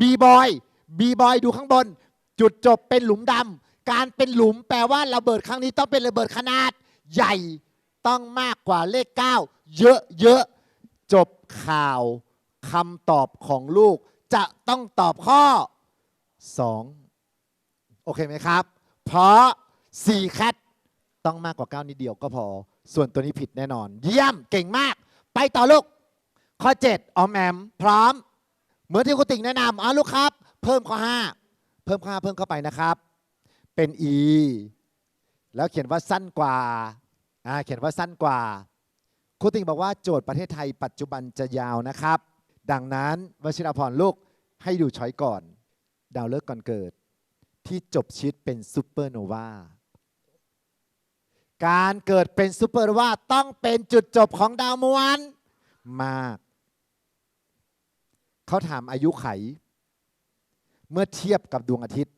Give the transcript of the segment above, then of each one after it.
บีบอยบีบอยดูข้างบน จุดจบเป็นหลุมดำการเป็นหลุมแปลว่าระเบิดครั้งนี้ต้องเป็นระเบิดขนาด ใหญ่ต้องมากกว่าเลข9เยอะเยอะๆ จบข่าวคำตอบของลูก จะต้องตอบข้อ 2 โอเคไหมครับ เพราะ4แคทต้องมากกว่า 9 นิดเดียวก็พอ ส่วนตัวนี้ผิดแน่นอน เยี่ยมเก่งมาก ไปต่อลูก ข้อ 7 ออมแอม พร้อม มือนที่คุณติ่งแนะนำอะลูกครับ เพิ่มข้อ5เพิ่มข้อ5เพิ่มเข้าไปนะครับ เป็น e แล้วเขียนว่าสั้นกว่าอ่าเขียนว่าสั้นกว่าครูติ่งบอกว่าโจทย์ประเทศไทยปัจจุบันจะยาวนะครับ ดังนั้นวชิรพรลูกให้ดูช้อยก่อน ดาวเลิกษ์ก่อนเกิด ที่จบชีวิตเป็นซูเปอร์โนวาการเกิดเป็นซูเปอร์โนวาต้องเป็นจุดจบของดาวมวลมาก เขาถามอายุไข เมื่อเทียบกับดวงอาทิตย์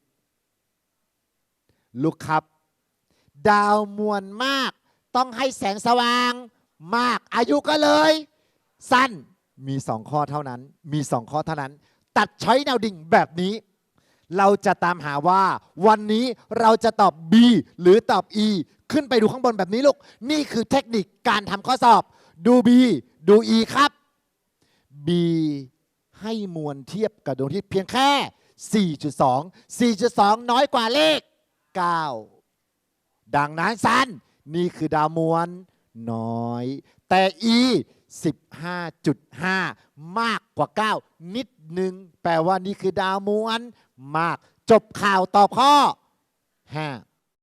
ลูกครับ ดาวมวลมาก ต้องให้แสงสว่างมาก อายุก็เลย สั้น มีสองข้อเท่านั้น มีสองข้อเท่านั้น ตัดช้อยแนวดิ่งแบบนี้ เราจะตามหาว่า วันนี้เราจะตอบ B หรือตอบ E ขึ้นไปดูข้างบนแบบนี้ลูก นี่คือเทคนิคการทำข้อสอบ ดู B ดู E ครับ B ให้มวลเทียบกับดวงอาทิตย์เพียงแค่ 4.2 4.2 น้อยกว่าเลข 9 ดังนั้นสันนี่คือดาวมวลน้อย แต่ E 15.5 มากกว่า 9 นิดหนึ่งแปลว่านี่คือดาวมวลมาก จบข่าวตอบข้อ 5